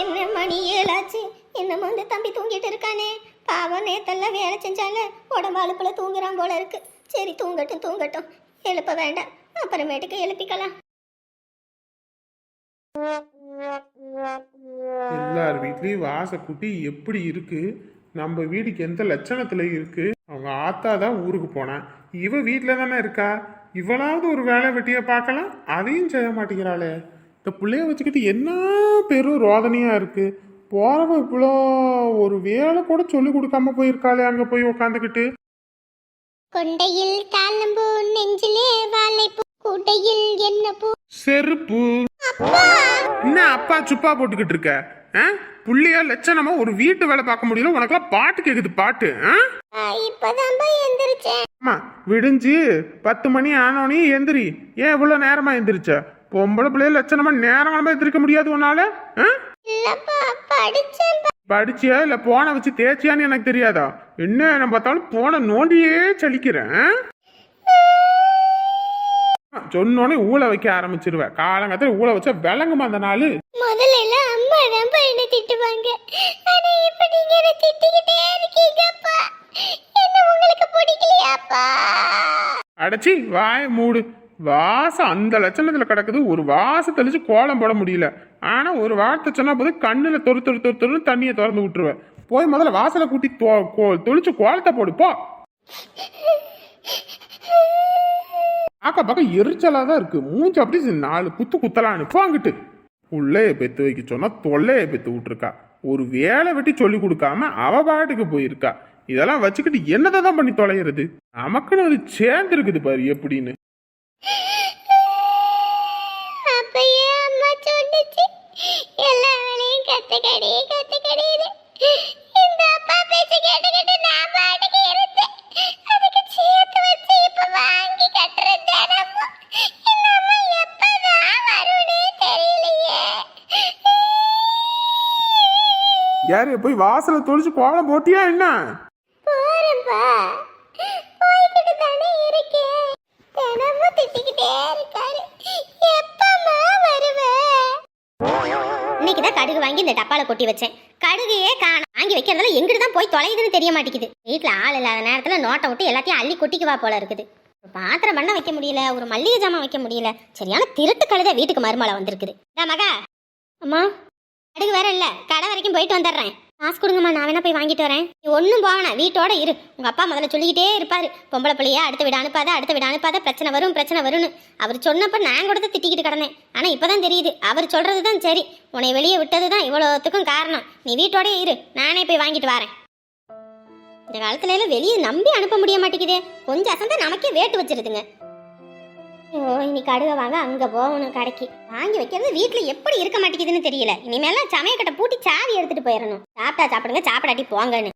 என்ன மணி ஏழாச்சு? இன்னமும் இந்த தம்பி தூங்கிட்டு இருக்கானே. பாவம் நேத்தெல்லாம் வேலை செஞ்சால உடம்பு அழுப்புல தூங்குறான் போல இருக்கு. சரி தூங்கட்டும் தூங்கட்டும். எழுப்ப வேண்டாம். அப்புறமேட்டுக்கு எழுப்பிக்கலாம். எல்லார் வீட்லயும் வாசக்குட்டி எப்படி இருக்கு? நம்ம வீட்டுக்கு எந்த லட்சணத்துல இருக்கு. அவங்க ஆத்தா தான் ஊருக்கு போனான். இவ வீட்டில் தானே இருக்கா? இவளாவது ஒரு வேலை வெட்டிய பார்க்கலாம்? அதையும் செய்ய மாட்டேங்கிறாளே. இந்த பிள்ளைய வச்சுக்கிட்டு என்ன பெரும் ரோதனையா இருக்கு? போறவ இவ்வளோ ஒரு வேலை கூட சொல்லி கொடுக்காம போயிருக்காளே அங்க போய் உக்காந்துக்கிட்டு. கொண்டையில் தாளம்பூ நெஞ்சிலே வாழைப்பூ கூடையில் என்ன பூ? செருப்பு. என்ன அப்பா சுப்பா போட்டுக்கிட்டு இருக்க? ஆ? புள்ளையா லட்சணமா ஒரு வீட்டு வேலை பார்க்க முடியல உனக்கெல்லாம் பாட்டு கேக்குது பாட்டு ஆமா விடிஞ்சு பத்து மணி ஆனோனே எந்திரி. ஏன் இவ்வளவு நேரமா எந்திரிச்ச? பொம்பளை பிள்ளைய லட்சணமா நேரமா எந்திரிக்க முடியாது உன்னால? படிச்சியா இல்ல போனை வச்சு தேய்ச்சியான்னு எனக்கு தெரியாதா? என்ன நான் பார்த்தாலும் போனை நோண்டியே சலிக்கிறேன்? சொன்னோடனே ஊழ வைக்க ஆரம்பிச்சிருவேன் காலங்கத்துல ஊழ வச்சா விளங்குமா அந்த நாள்? முதல்ல எல்லாம் அம்மா தான் என்ன திட்டுவாங்க. ஆனா இப்ப நீங்க என்ன திட்டிக்கிட்டே இருக்கீங்கப்பா. என்ன உங்களுக்கு பிடிக்கலையாப்பா? அடைச்சி வாய மூடு. வாசம் அந்த லட்சணத்தில் கிடக்குது. ஒரு வாசம் தெளிச்சு கோலம் போட முடியல. ஆனால் ஒரு வார்த்தை சொன்னால் போது கண்ணில் தொறு தொறு தொறு தொறு தண்ணியை திறந்து விட்டுருவேன் போய் முதல்ல வாசலை கூட்டி தொ- தொளிச்சு கோலத்தை போடு போ. பார்க்க எரிச்சலாக தான் இருக்கு. மூஞ்சி அப்படி நாலு குத்து குத்தலான்னு. போங்கிட்டு உள்ளே பெத்து வைக்க சொன்னா தொல்லையை பெத்து விட்டுருக்கா. ஒரு வேலை வெட்டி சொல்லி கொடுக்காம அவ பாட்டுக்கு போயிருக்கா. இதெல்லாம் வச்சுக்கிட்டு என்னதை தான் பண்ணி தொலைகிறது நமக்குன்னு அது சேர்ந்துருக்குது பாரு எப்படின்னு. அப்பயே அம்மா சொன்னுச்சு எல்லா வேலையும் கத்துக்கடி கத்துக்கடி இந்த அப்பா பேச்சு கேட்டுக்கிட்டு நான் பாட்டுக்கு இருந்தேன். அதுக்கு சேர்த்து வச்சு இப்ப வாங்கி கட்டுறது தினமும் இந்த அம்மா எப்பதான் வரும்னே தெரியலையே. யாரு போய் வாசலை தொளிச்சு கோலம் போட்டியா என்ன? போறேன்பா. கடுகு வாங்கி இந்த டப்பால கொட்டி வச்சேன். கடுகையே காணும் வாங்கி வைக்கிறதுல எங்கிட்டு தான் போய் தொலையுதுன்னு தெரிய மாட்டேங்குது. வீட்ல ஆள் இல்லாத நேரத்துல நோட்டை விட்டு எல்லாத்தையும் அள்ளி கொட்டிக்குவா போல இருக்குது. பாத்திரம் பண்ண வைக்க முடியல ஒரு மல்லிகை ஜாமான் வைக்க முடியல. சரியான திருட்டு கழுத வீட்டுக்கு மருமலை வந்திருக்குது. மகா. அம்மா கடுகு வேற இல்ல. கடை வரைக்கும் போயிட்டு வந்துடுறேன். காசு கொடுங்கம்மா நான் வேணா போய் வாங்கிட்டு வரேன். நீ ஒன்றும் போவேணா வீட்டோட இரு. உங்கள் அப்பா முதல்ல சொல்லிக்கிட்டே இருப்பாரு. பொம்பளை பிள்ளையா அடுத்த வீடு அனுப்பாத அடுத்த வீடு அனுப்பாத பிரச்சனை வரும் பிரச்சனை வரும்னு. அவர் சொன்னப்ப நான் கூட தான் திட்டிக்கிட்டு கிடந்தேன். ஆனால் இப்போ தான் தெரியுது. அவர் சொல்கிறது தான் சரி. உன்னை வெளியே விட்டது தான் இவ்வளோத்துக்கும் காரணம். நீ வீட்டோடய இரு. நானே போய் வாங்கிட்டு வரேன். இந்த காலத்துல எல்லாம் வெளியே நம்பி அனுப்ப முடிய மாட்டேங்குதே. கொஞ்சம் அசந்தா நமக்கே வேட்டு வச்சிருதுங்க. ஓ இன்னைக்கு கடுகை வாங்க அங்கே போகணும் கடைக்கு. வாங்கி வைக்கிறது வீட்டில் எப்படி இருக்க மாட்டேங்குதுன்னு தெரியல. இனிமேலாம் சமயக்கட்டை பூட்டி சாவி எடுத்துட்டு போயிடணும் சாப்பிட்டா சாப்பிடுங்க சாப்பிடாட்டி போங்கன்னு.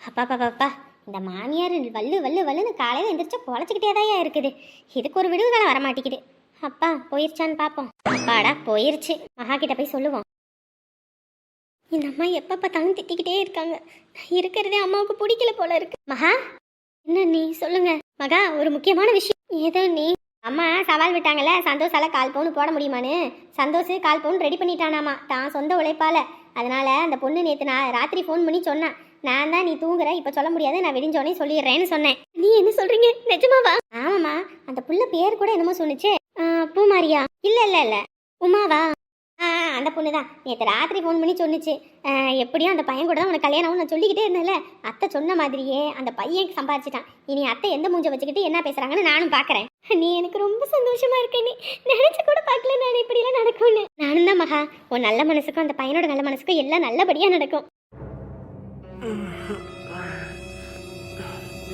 அப்பா பாப்பா அப்பா இந்த மாமியார் வல்லு வல்லு வல்லுன்னு காலையில் எந்திரிச்சா பொழைச்சிக்கிட்டே தான் இருக்குது. இதுக்கு ஒரு விடுவு காலம் வர மாட்டேங்குது அப்பா போயிருச்சான்னு பார்ப்போம் அப்பாடா போயிருச்சு. மகா கிட்ட போய் சொல்லுவோம். இந்த அம்மா எப்போ பார்த்தாலும் திட்டிக்கிட்டே இருக்காங்க. இருக்கிறதே அம்மாவுக்கு பிடிக்கல போல இருக்கு. மகா என்ன நீ சொல்லுங்க. மகா ஒரு முக்கியமான விஷயம். ஏதோ நீ அம்மா சவால் விட்டாங்கல்ல? சந்தோஷால கால் பவுன் போட முடியுமான்னு? சந்தோஷ் கால் பவுன் ரெடி பண்ணிட்டானாமா? தான் சொந்த உழைப்பால. அதனால அந்த பொண்ணு நேற்று நான் ராத்திரி ஃபோன் பண்ணி சொன்னான் நான் தான் நீ தூங்குற இப்போ சொல்ல முடியாது நான் விடிஞ்சோடனே சொல்லிடுறேன்னு சொன்னேன். நீ என்ன சொல்றீங்க? நிஜமாவா? ஆமாம்மா அந்த புள்ள பேர் கூட என்னமோ சொன்னுச்சு. பூமாரியா? இல்லை இல்லை இல்லை. உமாவா? அந்த பொண்ணு தான் நேற்று ராத்திரி ஃபோன் பண்ணி சொன்னுச்சு. எப்படியும் அந்த பையன் கூட தான் உனக்கு கல்யாணம் நான் சொல்லிக்கிட்டே இருந்தேன்ல. அத்தை சொன்ன மாதிரியே அந்த பையன் சம்பாதிச்சிட்டான் இனி அத்தை எந்த மூஞ்ச வச்சுக்கிட்டு என்ன பேசுறாங்கன்னு நானும் பார்க்கறேன் நீ எனக்கு ரொம்ப சந்தோஷமா இருக்க. நீ நினைச்சு கூட பார்க்கல நான் இப்படிலாம் நடக்கும்னு. நானும் தான் மகா. உன் நல்ல மனசுக்கும் அந்த பையனோட நல்ல மனசுக்கும் எல்லாம் நல்லபடியா நடக்கும்.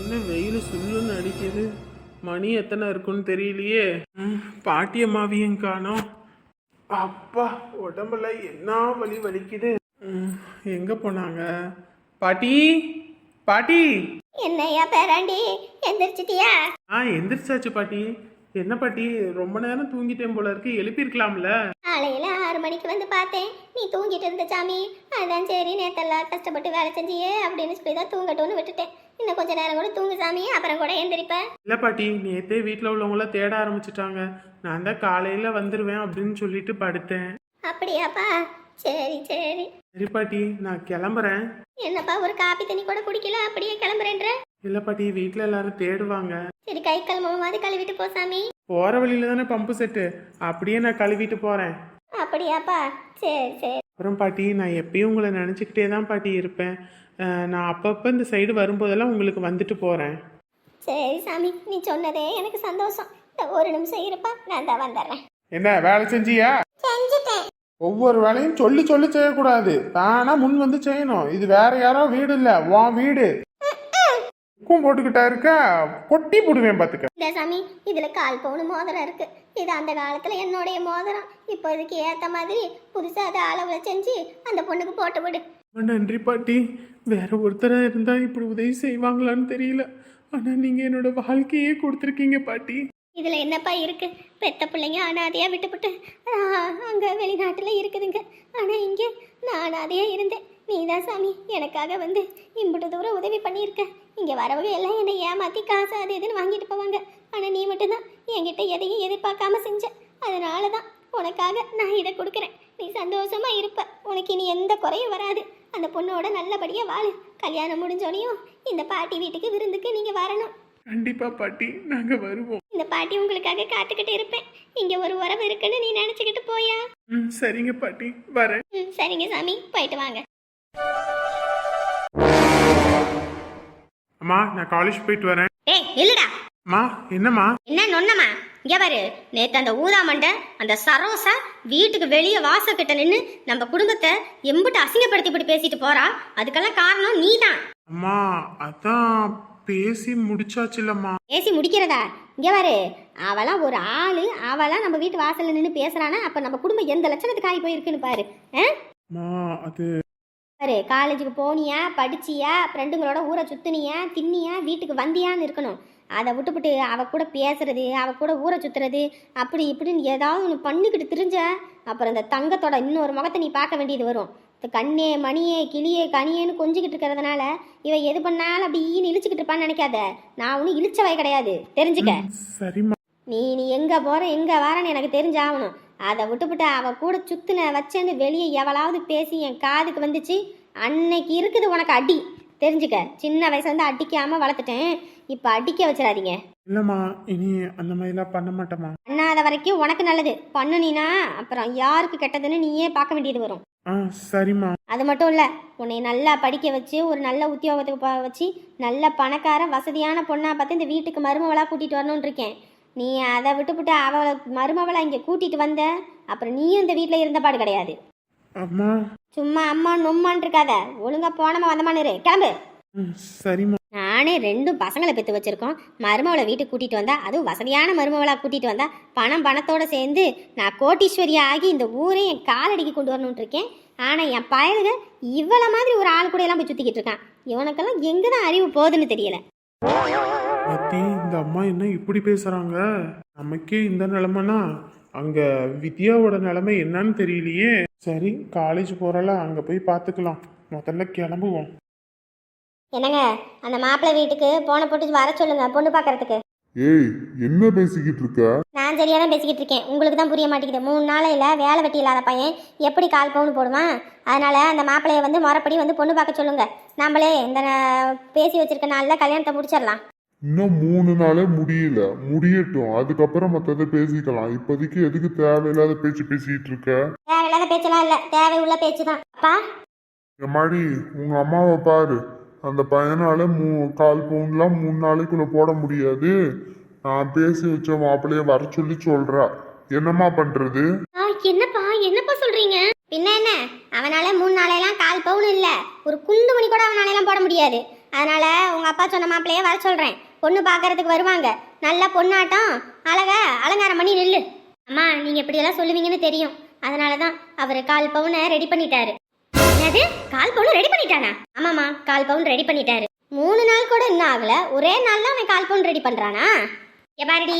என்ன வெயில் சுள்ளுன்னு அடிக்குது? மணி எத்தனை இருக்குன்னு தெரியலையே. பாட்டியம்மாவையும் காணோம். அப்பா உடம்புல என்ன வலி வலிக்குது? எங்க போனாங்க? பாட்டி பாட்டி. என்னையா பேராண்டி எந்திரிச்சிட்டியா? ஆ எந்திரிச்சாச்சு பாட்டி. என்ன பாட்டி ரொம்ப நேரம் தூங்கிட்டேன் போல இருக்கு எழுப்பியிருக்கலாம்ல? காலையில ஆறு மணிக்கு வந்து பார்த்தேன். நீ தூங்கிட்டு இருந்த சாமி. அதான் சரி நேத்தெல்லாம் கஷ்டப்பட்டு வேலை செஞ்சியே அப்படின்னு சொல்லி தான் தூங்கட்டும்னு விட்டுட்டேன். இன்னும் கொஞ்ச நேரம் கூட தூங்கு சாமி அப்புறம் கூட எந்திரிப்பேன் இல்ல பாட்டி நேத்தே வீட்டில் உள்ளவங்கள தேட ஆரம்பிச்சிட்டாங்க. நான் தான் காலையில வந்துருவேன் அப்படின்னு சொல்லிட்டு படுத்தேன். அப்படியாப்பா? சரி சரி. சரி பாட்டி நான் கிளம்புறேன். என்னப்பா ஒரு காப்பி தண்ணி கூட குடிக்கல? அப்படியே கிளம்புறேன்ற. இல்லை பாட்டி வீட்டில் எல்லாரும் தேடுவாங்க. சரி கை கால் முகமாவது கழுவிட்டு போ சாமி. போகிற வழியில தானே பம்பு செட்டு. அப்படியே நான் கழுவிட்டு போகிறேன் அப்படியாப்பா? சரி சரி. அப்புறம் பாட்டி நான் எப்பயும் உங்களை நினச்சிக்கிட்டே தான் பாட்டி இருப்பேன். நான் அப்பப்போ இந்த சைடு வரும்போதெல்லாம் உங்களுக்கு வந்துட்டு போகிறேன் சரி சாமி நீ சொன்னதே எனக்கு சந்தோஷம். இந்த ஒரு நிமிஷம் இருப்பா நான் தான் வந்துடுறேன். என்ன வேலை செஞ்சியா? செஞ்சுட்டேன். ஒவ்வொரு வேலையும் சொல்லி சொல்லி செய்யக்கூடாது. தானா முன் வந்து செய்யணும். இது வேற யாரோ வீடு இல்ல. உன் வீடு. உப்பும் போட்டுக்கிட்டா இருக்க? கொட்டி போடுவேன் பாத்துக்க. இந்த சாமி இதுல கால் பவுன் மோதிரம் இருக்கு. இது அந்த காலத்துல என்னுடைய மோதிரம். இப்போ இதுக்கு ஏத்த மாதிரி புதுசா அதை அளவுல செஞ்சு அந்த பொண்ணுக்கு போட்டு விடு. நன்றி பாட்டி. வேற ஒருத்தரா இருந்தா இப்படி உதவி செய்வாங்களான்னு தெரியல. ஆனா நீங்க என்னோட வாழ்க்கையே கொடுத்துருக்கீங்க பாட்டி. இதுல என்னப்பா இருக்கு? பெத்த பிள்ளைங்க அனாதையா விட்டுப்புட்டு அங்க வெளிநாட்டுல இருக்குதுங்க. ஆனா இங்க நான் அனாதையா இருந்தேன். நீதான் சாமி எனக்காக வந்து இம்புட்டு தூரம் உதவி பண்ணியிருக்க. இங்க வரவங்க எல்லாம் என்னை ஏமாத்தி காசு அது இதுன்னு வாங்கிட்டு போவாங்க. ஆனா நீ மட்டும்தான் என்கிட்ட எதையும் எதிர்பார்க்காம செஞ்ச. அதனால தான் உனக்காக நான் இதை கொடுக்குறேன். நீ சந்தோஷமா இருப்ப. உனக்கு இனி எந்த குறையும் வராது. அந்த பொண்ணோட நல்லபடியா வாழு. கல்யாணம் முடிஞ்சோனையும் இந்த பாட்டி வீட்டுக்கு விருந்துக்கு நீங்க வரணும். கண்டிப்பா பாட்டி நாங்க வருவோம். இந்த பாட்டி உங்களுக்காக காத்துக்கிட்டு இருப்பேன். இங்க ஒரு உறவு இருக்குன்னு நீ நினைச்சுக்கிட்டு போயா? ம் சரிங்க பாட்டி வரேன். ம் சரிங்க சாமி. போயிட்டு வாங்க. அம்மா நான் காலேஜ் போயிட்டு வரேன். ஏய் இல்லடா அம்மா என்னம்மா? என்ன நொன்னமா இங்க பாரு. நேத்து அந்த ஊதா மண்டை அந்த சரோசா வீட்டுக்கு வெளியே வாசக்கிட்ட நின்று நம்ம குடும்பத்தை எம்பிட்டு அசிங்கப்படுத்தி இப்படி பேசிட்டு போறா. அதுக்கெல்லாம் காரணம் நீதான். அம்மா அதான் பேசி முடிச்சாச்சு இல்லம்மா பேசி முடிக்கிறதா? இங்க பாரு. அவளாம் ஒரு ஆளு அவளாம் நம்ம வீட்டு வாசல்ல நின்று பேசுறானா அப்ப நம்ம குடும்பம் எந்த லட்சணத்துக்கு ஆகி போயிருக்குன்னு பாரு. ஆ? அம்மா அது பாரு காலேஜுக்கு போனியா படிச்சியா ஃப்ரெண்டுங்களோட ஊரை சுத்துனியா தின்னியா வீட்டுக்கு வந்தியான்னு இருக்கணும். அதை விட்டுப்புட்டு அவ கூட பேசுறது அவ கூட ஊரை சுத்துறது அப்படி இப்படின்னு ஏதாவது ஒன்று பண்ணிக்கிட்டு திரிஞ்ச அப்புறம் இந்த தங்கத்தோட இன்னொரு முகத்தை நீ பார்க்க வேண்டியது வரும். இந்த கண்ணே மணியே கிளியே கனியேன்னு கொஞ்சிக்கிட்டு இருக்கிறதுனால இவ எது பண்ணாலும் அப்படி இழிச்சுக்கிட்டு இருப்பான்னு நினைக்காத. நான் ஒன்றும் இழிச்சவை கிடையாது. தெரிஞ்சுக்க. சரிம்மா. நீ நீ எங்கே போகிற எங்கே வரன்னு எனக்கு தெரிஞ்சாகணும். அதை விட்டுப்புட்டு அவ கூட சுத்துன வச்சேன்னு வெளியே எவளாவது பேசி என் காதுக்கு வந்துச்சு? அன்னைக்கு இருக்குது உனக்கு அடி. தெரிஞ்சுக்க. சின்ன வயசுலேருந்து அடிக்காமல் வளர்த்துட்டேன். இப்போ அடிக்க வச்சிடாதீங்க. இல்லம்மா இனி அந்த மாதிரிலாம் பண்ண மாட்டேம்மா. பண்ணாத வரைக்கும் உனக்கு நல்லது. பண்ணுனீனா அப்புறம் யாருக்கு கெட்டதுன்னு நீயே பார்க்க வேண்டியது வரும். ஆ சரிம்மா. அது மட்டும் இல்லை உன்னை நல்லா படிக்க வச்சு ஒரு நல்ல உத்தியோகத்துக்கு போக வச்சு நல்ல பணக்கார வசதியான பொண்ணாக பார்த்து இந்த வீட்டுக்கு மருமவளாக கூட்டிகிட்டு வரணும்னு இருக்கேன். நீ அதை விட்டுப்புட்டு அவளை மருமவளை இங்கே கூட்டிகிட்டு வந்த? அப்புறம் நீயும் இந்த வீட்டில் இருந்த பாடு கிடையாது. அம்மா. சும்மா அம்மா நொம்மான் இருக்காத. ஒழுங்கா போனமா வந்தமான்னு இரு. கிளம்பு. சரிம்மா நானே ரெண்டும் பசங்களை பெற்று வச்சிருக்கோம். மருமவளை வீட்டுக்கு கூட்டிட்டு வந்தா அதுவும் வசதியான மருமவளா கூட்டிட்டு வந்தா பணம் பணத்தோட சேர்ந்து நான் கோட்டீஸ்வரி ஆகி இந்த ஊரே என் காலடிக்கு கொண்டு வரணும்னு இருக்கேன். ஆனா என் பயலுக இவ்வளவு மாதிரி ஒரு ஆள் கூட எல்லாம் போய் சுத்திக்கிட்டு இருக்கான். இவனுக்கெல்லாம் எங்கதான் அறிவு போகுதுன்னு தெரியல. அத்தி இந்த அம்மா என்ன இப்படி பேசுறாங்க? நமக்கே இந்த நிலைமைனா அங்க வித்யாவோட நிலைமை என்னன்னு தெரியலையே. சரி காலேஜ் போறல அங்க போய் பார்த்துக்கலாம் முதல்ல கிளம்புவோம். என்னங்க அந்த மாப்பிள்ளை வீட்டுக்கு போன போட்டு வர சொல்லுங்க பொண்ணு பார்க்கறதுக்கு ஏய் என்ன பேசிக்கிட்டு இருக்க? நான் சரியா தான் பேசிக்கிட்டு இருக்கேன். உங்களுக்கு தான் புரிய மாட்டேங்குது. மூணு நாளையில வேலை வெட்டி இல்லாத பையன் எப்படி கால் பவுன் போடுவான்? அதனால அந்த மாப்பிள்ளைய வந்து முறைப்படி வந்து பொண்ணு பார்க்க சொல்லுங்க. நம்மளே இந்த பேசி வச்சிருக்க நாளில் கல்யாணத்தை முடிச்சிடலாம். இன்னும் மூணு நாளே முடியல. முடியட்டும். அதுக்கப்புறம் மற்றதை பேசிக்கலாம். இப்போதைக்கு எதுக்கு தேவையில்லாத பேச்சு பேசிட்டு இருக்க? தேவையில்லாத பேச்செல்லாம் இல்லை. தேவை உள்ள பேச்சு தான் அப்பா எம்மாடி உங்க அம்மாவை பாரு. அந்த பையனால மூ கால் பவுன்லாம் மூணு நாளைக்குள்ள போட முடியாது. நான் பேசி வச்ச மாப்பிள்ளைய வர சொல்லி சொல்றா. என்னம்மா பண்றது? என்னப்பா? என்னப்பா சொல்றீங்க? பின்ன என்ன? அவனால மூணு நாளையெல்லாம் கால் பவுன் இல்ல. ஒரு குண்டு மணி கூட அவனாலெல்லாம் போட முடியாது. அதனால உங்க அப்பா சொன்ன மாப்பிள்ளைய வர சொல்றேன். பொண்ணு பார்க்கறதுக்கு வருவாங்க. நல்ல பொண்ணாட்டம் அழக அலங்காரம் பண்ணி நில்லு. அம்மா நீங்க இப்படியெல்லாம் சொல்லுவீங்கன்னு தெரியும். அதனால தான் அவர் கால் பவுனை ரெடி பண்ணிட்டாரு. என்னது? கால் பவுன் ரெடி பண்ணிட்டானா? ஆமாம்மா கால் பவுன் ரெடி பண்ணிட்டாரு. மூணு நாள் கூட இன்னும் ஆகல. ஒரே நாள்ல அவன் கால் பவுன் ரெடி பண்றானா? எப்பாருடி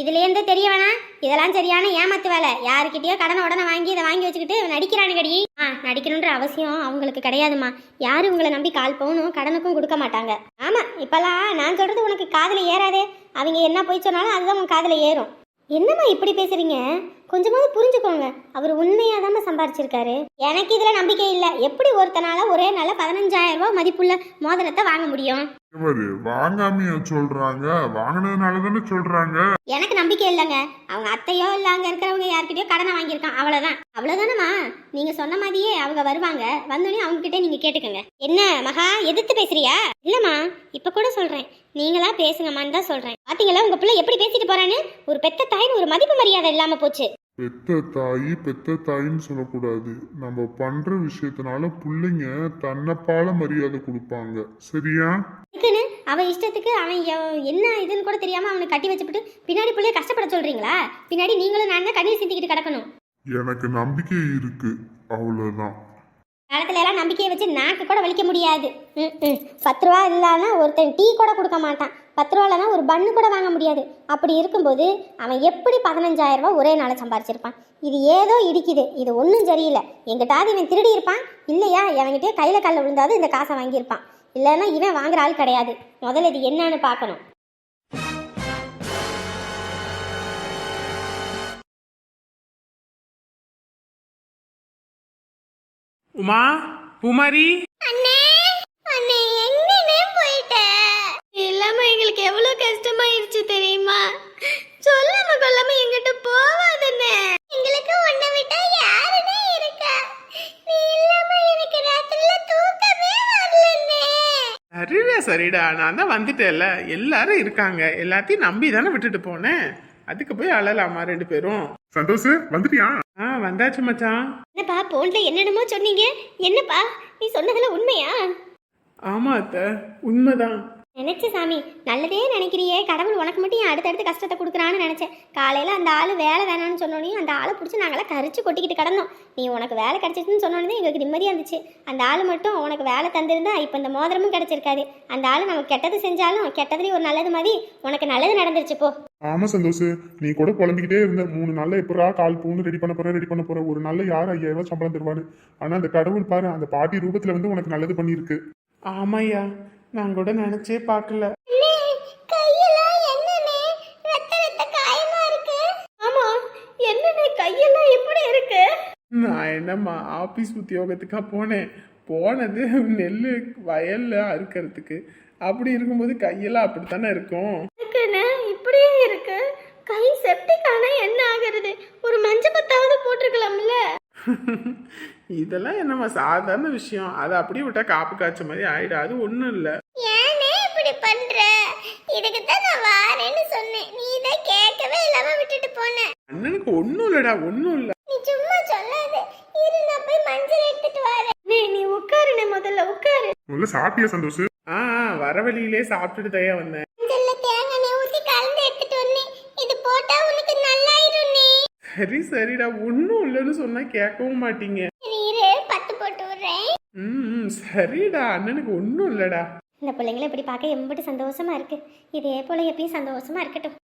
இதுலேருந்து தெரிய வேணாம் இதெல்லாம் சரியான ஏமாத்து வேலை. யாருக்கிட்டயோ கடனை உடனே வாங்கி இதை வாங்கி வச்சுக்கிட்டு நடிக்கிறானுங்கடி. ஆ நடிக்கணுன்ற அவசியம் அவங்களுக்கு கிடையாதும்மா. யாரும் உங்களை நம்பி கால் போகணும்? கடனுக்கும் கொடுக்க மாட்டாங்க. ஆமாம் இப்போல்லாம் நான் சொல்கிறது உனக்கு காதில் ஏறாதே. அவங்க என்ன போய் சொன்னாலும் அதுதான் உன் காதில் ஏறும். என்னம்மா இப்படி பேசுறீங்க? கொஞ்சமாவது புரிஞ்சுக்கோங்க. அவர் உண்மையாக தான் சம்பாரிச்சிருக்காரு. எனக்கு இதில் நம்பிக்கை இல்லை. எப்படி ஒருத்தனால ஒரே நாளில் பதினஞ்சாயிரம் ரூபாய் மதிப்புள்ள மோதிரத்தை வாங்க முடியும்? இவரு வாங்காமையா சொல்றாங்க. வாங்கினதுனால தானே சொல்றாங்க. எனக்கு நம்பிக்கை இல்லைங்க. அவங்க அத்தையோ இல்லை அங்க இருக்கிறவங்க யார்கிட்டயோ கடனை வாங்கியிருக்கான். அவ்வளோதான் அவ்வளவுதானமா நீங்க சொன்ன மாதிரியே அவங்க வருவாங்க. வந்தோடனே அவங்க கிட்டே நீங்க கேட்டுக்கோங்க. என்ன மகா எதிர்த்து பேசுறியா? இல்லைம்மா இப்போ கூட சொல்றேன். நீங்களா பேசுங்கம்மான்னு தான் சொல்கிறேன் பார்த்தீங்களா உங்க பிள்ளை எப்படி பேசிட்டு போறான்னு? ஒரு பெத்த தாயின் ஒரு மதிப்பு மரியாதை இல்லாமல் போச்சு. பெத்த தாயி பெத்த தாயின்னு சொல்லக்கூடாது. நம்ம பண்ற விஷயத்தினால பிள்ளைங்க தன்னைப்பால மரியாதை கொடுப்பாங்க. சரியா? இதுக்குன்னு அவன் இஷ்டத்துக்கு அவன் என்ன இதுன்னு கூட தெரியாமல் அவனை கட்டி வச்சுப்புட்டு பின்னாடி பிள்ளைய கஷ்டப்பட சொல்கிறீங்களா பின்னாடி நீங்களும் நான் தான் கண்ணீர் சிந்திக்கிட்டு கிடக்கணும். எனக்கு நம்பிக்கை இருக்கு. அவ்வளவுதான். காலத்துல எல்லாம் நம்பிக்கையை வச்சு நாக்கு கூட வலிக்க முடியாது. பத்து ரூபா இல்லைன்னா ஒருத்தன் டீ கூட கொடுக்க மாட்டான். பத்து ரூபா இல்லைன்னா ஒரு பன்னு கூட வாங்க முடியாது. அப்படி இருக்கும்போது அவன் எப்படி பதினஞ்சாயிரம் ரூபாய் ஒரே நாளை சம்பாரிச்சிருப்பான்? இது ஏதோ இடிக்குது. இது ஒன்றும் சரியில்லை. எங்கிட்டாவது இவன் திருடி இருப்பான் இல்லையா? எவன்கிட்டயே கையில் கல்ல விழுந்தாவது இந்த காசை வாங்கியிருப்பான். இல்லைன்னா இவன் வாங்குற ஆள் கிடையாது. முதல்ல இது என்னன்னு பார்க்கணும். உமா? பூமாரி? அண்ணே! எங்களுக்கு எவ்வளவு கஷ்டமாயிருச்சு தெரியுமா? சொல்லாம கொல்லாம எங்கிட்ட போவாதண்ணே. எங்களுக்கு உன்னை விட்டா யாருனே இருக்கா. நீ இல்லாம எனக்கு ராத்திரில தூக்கமே வரலண்ணே. சரிடா சரிடா. நான் தான் வந்துட்டேன்ல. எல்லாரும் இருக்காங்க. எல்லாத்தையும் நம்பி தானே விட்டுட்டு போனேன். அதுக்கு போய் அழலாமா ரெண்டு பேரும்? சந்தோஷ் வந்துட்டியா? ஆ வந்தாச்சு மச்சான். என்னப்பா போன்ல என்னென்னமோ சொன்னீங்க. என்னப்பா நீ சொன்னதுல உண்மையா? ஆமா அத்தை. உண்மைதான். நினைச்ச சாமி நல்லதே நினைக்கிறியே. கடவுள் உனக்கு மட்டும் ஏன் அடுத்தடுத்து கஷ்டத்தை கொடுக்குறான்னு நினைச்சேன். காலையில அந்த ஆள் வேலை வேணாம்னு சொன்னோன்னே அந்த ஆளை பிடிச்சி நாங்களாம் கரிச்சு கொட்டிக்கிட்டு கிடந்தோம். நீ உனக்கு வேலை கிடைச்சிச்சுன்னு சொன்னோன்னே எங்களுக்கு நிம்மதியாக இருந்துச்சு. அந்த ஆள் மட்டும் உனக்கு வேலை தந்திருந்தா இப்போ இந்த மோதிரமும் கிடைச்சிருக்காது. அந்த ஆள் நமக்கு கெட்டது செஞ்சாலும் கெட்டதுலேயும் ஒரு நல்லது மாதிரி உனக்கு நல்லது நடந்துருச்சு போ. ஆமா சந்தோஷ் நீ கூட புலம்பிக்கிட்டே இருந்த. மூணு நாள்ல எப்படா கால் பூன்னு ரெடி பண்ண போற ரெடி பண்ண போற? ஒரு நாள்ல யார் ஐயாயிரம் ரூபாய் சம்பளம் தருவாரு ஆனா அந்த கடவுள் பாரு அந்த பாட்டி ரூபத்துல வந்து உனக்கு நல்லது பண்ணிருக்கு ஆமாய்யா. நான் கூட நினைச்சே பார்க்கல. நான் என்னம்மா ஆபீஸ் உத்தியோகத்துக்கா போனேன். போனது நெல் வயல்ல அறுக்கிறதுக்கு. அப்படி இருக்கும்போது கையெல்லாம் அப்படித்தானே இருக்கும்? இப்படியே இருக்கு. கை செப்டிக் ஆனா என்ன ஆகுறது? ஒரு மஞ்ச பத்தாவது போட்டிருக்கலாம்ல. இதெல்லாம் என்னம்மா சாதாரண விஷயம். அதை அப்படியே விட்டா காப்பு காய்ச்ச மாதிரி ஆயிடும். அது ஒன்றும் இல்லை ஏனே இப்படி பண்ற இதுக்கு தான் நான் வாரேன்னு சொன்னேன் நீ தான் கேட்கவே இல்லாம விட்டுட்டு போன அண்ணனுக்கு ஒன்றும் இல்லைடா ஒன்றும் இல்லை. நீ சும்மா சொல்லாத. இரு நான் போய் மஞ்சள் எடுத்துட்டு வரேன். நீ நீ உட்காருனே முதல்ல உட்காரு. முதல்ல சாப்பிட்டியா சந்தோஷ்? ஆ ஆ, வர வழியிலே சாப்பிட்டுட்டு தயா வந்தேன். மஞ்சள்ல தேங்காய் எண்ணெய் ஊத்தி கலந்து எடுத்துட்டு வந்தேன் இது போட்டா உனக்கு நல்லாயிரும் நீ சரி சரிடா ஒன்றும் இல்லைன்னு சொன்னா கேட்கவும் மாட்டீங்க. சரி இரு பத்து போட்டு விடுறேன். ம் ம், சரிடா அண்ணனுக்கு ஒன்றும் இல்லைடா. இந்த பிள்ளைங்களை இப்படி பார்க்க எம்பிட்டு சந்தோஷமா இருக்கு. இதே போல எப்பயும் சந்தோஷமா இருக்கட்டும்.